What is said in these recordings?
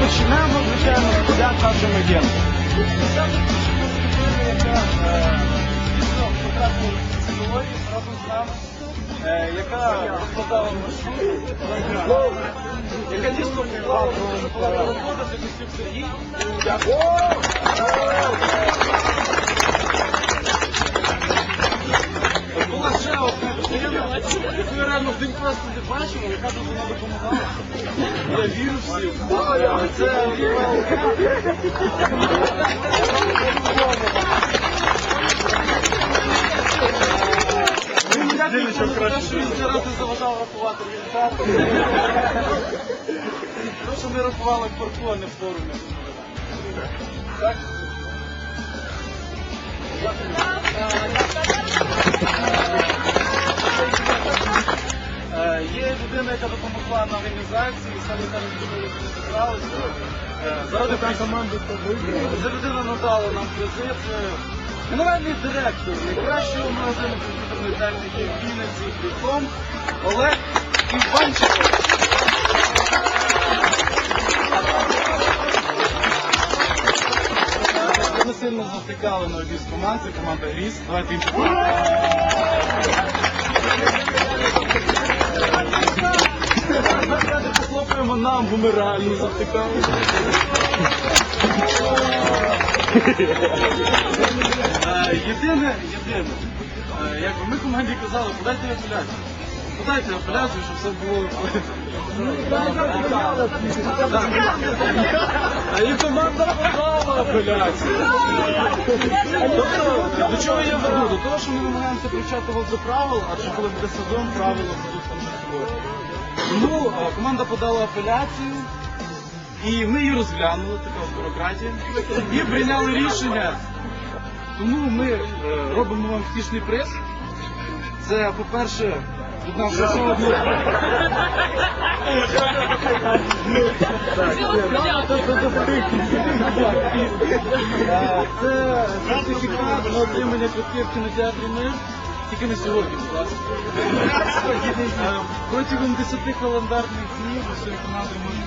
Розпочнемо, звичайно, з подяк нашим агентам. разом з нами, е, яка розкладала маршрут, яка дійсно вклала роботу для Костюк Сергій. Була одна людина, яку я реально один просто не бачив, яка дуже нам допомагала. Я вірю всім. Це Андрій Він дякую за що він зараз не заважав рахувати результати. Тому що ми рахували в парку, а не в форумі. Так? Е, яка допомогла на організації, саме там зібралися. Е, Заради команди Ця людина надала нам призи. Генеральний директор найкращого магазину комп'ютерної техніки в Вінниці Фріком Олег Іванченко. Ми сильно завтикали на одній з команд, це команда їм Давайте похлопаємо нам, бо ми реально завтикали. Е, Єдине, єдине, е, якби ми команді казали, подайте апеляцію. Подайте апеляцію, щоб все було. А і команда подала апеляцію. Тобто, до чого я веду? До того, що ми намагаємося привчати вас до правил, адже коли буде сезон, правила будуть. Тому е, команда подала апеляцію, і ми її розглянули, така бюрократія, і прийняли рішення. Тому ми е, робимо вам втішний приз. Це, по-перше, від нас. Е, Це сертифікат на отримання квитків в кінотеатрі «Мир». Тільки не сьогодні. Е, Протягом 10 календарних днів ви своєю командою можете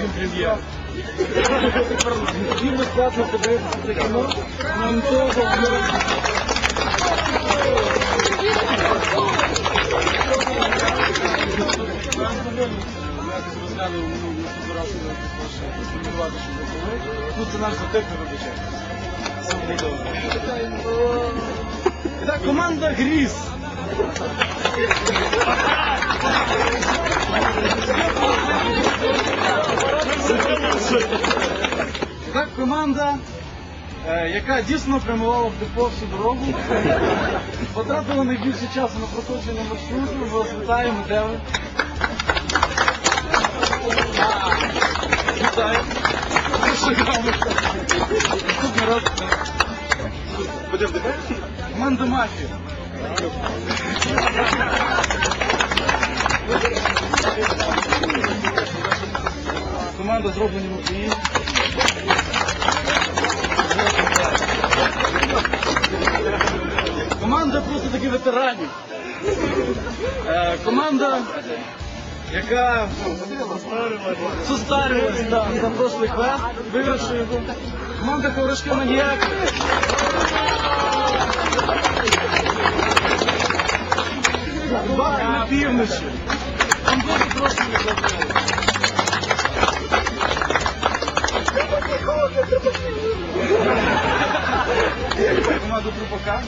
Він прем'єр. І безплатно подивитися це кіно. Нам того Ну, це наш затик, не вибачайте. І Так, команда Гріс. І Так, команда, яка дійсно прямувала в депо всю дорогу, потратила найбільше часу на проходження маршруту. Вас вітаємо, де ви? Вітаю. Шагами. Наступний раз. Будемо Команда мафія. Команда зроблені в. Команда просто таки ветеранів. Е, команда, яка состарилась за прошлий квест, його. Команда Коврашка Маніяк. Бак на півночі. Там дуже трошки не хватило. Команда Трупака.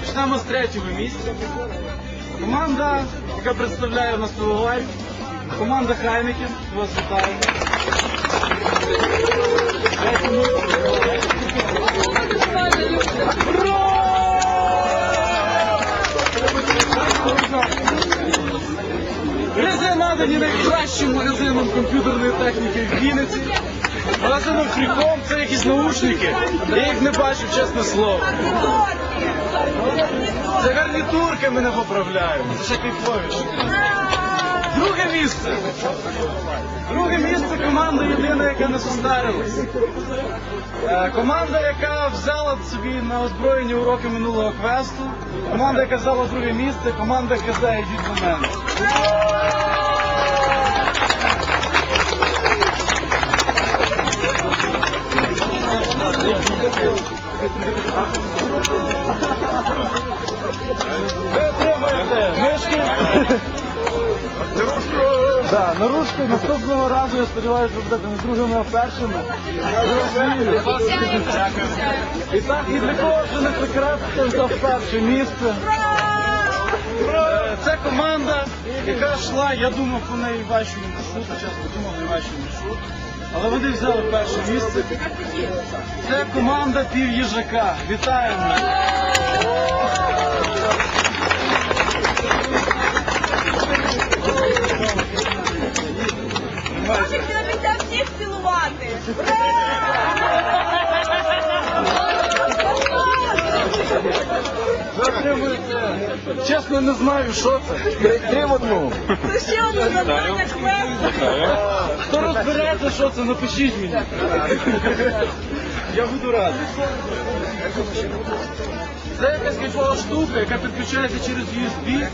Почнемо з третього місця. Команда, яка представляє нас Пивоварь. Команда Хайнекен. Вас вітаємо. Призи надані найкращим магазином комп'ютерної техніки в Вінниці. Магазином Фріком це якісь наушники. Я їх не бачив, чесне слово. Це гарнітурки мене поправляють. Це ще кайфовіше. Друге місце. Друге місце команда єдина, яка не состарилась. Е, Команда, яка взяла собі на озброєння уроки минулого квесту. Команда, яка взяла друге місце, команда КЗ йдіть до мене. Наступного разу, я сподіваюся, ви будете не другими, першими. І так, і для кого вже не хто взяв перше місце. Це команда, яка йшла, я думав по найважчому маршруту, чесно думав найважчий маршрут. Але вони взяли перше місце. Це команда пів їжака. Вітаємо! Може, треба всіх цілувати. Ви отримуєте. Чесно, не знаю, що це. Три в одному. Це ще одне завдання квесту. Хто розбереться, що це, напишіть мені. Я буду радий. Це якась кайфова штука, яка підключається через USB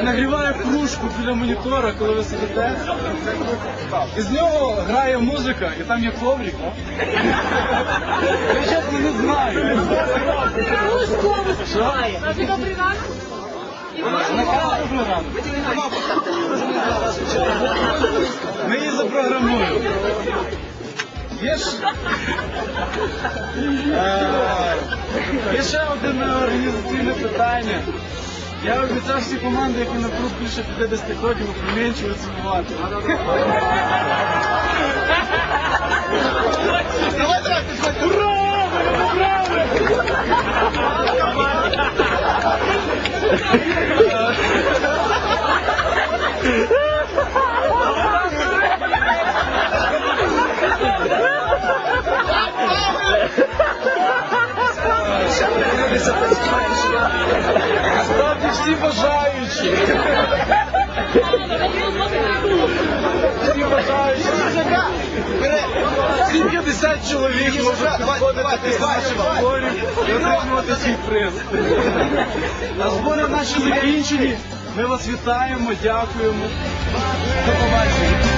і нагріває кружку біля монітора, коли ви сидите. І з нього грає музика, і там є коврик. Я чесно не знаю. На канал «Добрий ранок». Ми її запрограмуємо. Є. Е, Є ще одне організаційне питання. Я обіцяв всі команди, які на круг більше 50 років, опромінчиво цінувати. Ура! Ура! Бажаючі. Всі бажаючі. Всі 50 чоловік можуть підходити з наших зборів і отримувати свій приз. А збори наші закінчені. Ми вас вітаємо, дякуємо. До побачення.